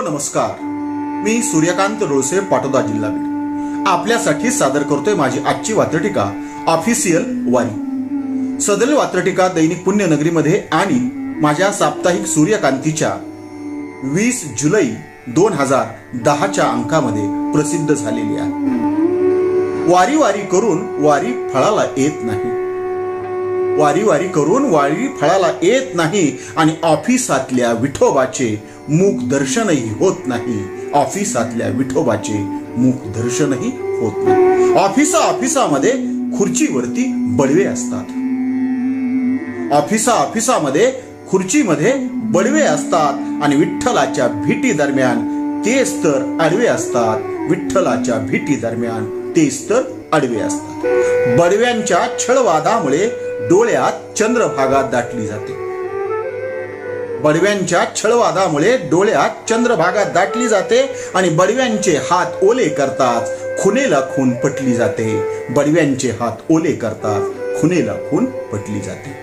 हो नमस्कार. मी सूर्यकांत रोळसे पाटोदा जिल्हा बीड आपल्यासाठी सादर करतोय माझी आजची वात्रटिका ऑफिशियल वारी. सदर वात्रटिका दैनिक पुण्यनगरीमध्ये आणि माझ्या साप्ताहिक सूर्यकांतीच्या वीस जुलै दोन हजार दहाच्या अंकामध्ये प्रसिद्ध झालेली आहे. वारी वारी करून वारी फळाला येत नाही. वारी वारी करून वारी फळाला येत नाही आणि ऑफिसातल्या विठोबाचे मुख दर्शनही होत नाही. ऑफिसातल्या विठोबाचे मुख दर्शनही होत नाही. ऑफिसा ऑफिसामध्ये खुर्चीवरती बडवे असतात. ऑफिसा ऑफिसामध्ये खुर्चीमध्ये बडवे असतात आणि विठ्ठलाच्या भेटी दरम्यान तेच तर आडवे असतात. विठ्ठलाच्या भेटी दरम्यान तेच तर आडवे असतात. बडव्यांच्या छळवादामुळे डोळ्यात चंद्रभागा दाटली जाते. बडव्यांच्या छळवादामुळे डोळ्यात चंद्रभागा दाटली जाते आणि बडव्यांचे हात ओले करतात खुनेला खून पटली जाते. बडव्यांचे हात ओले करतात खुनेला खून पटली जाते.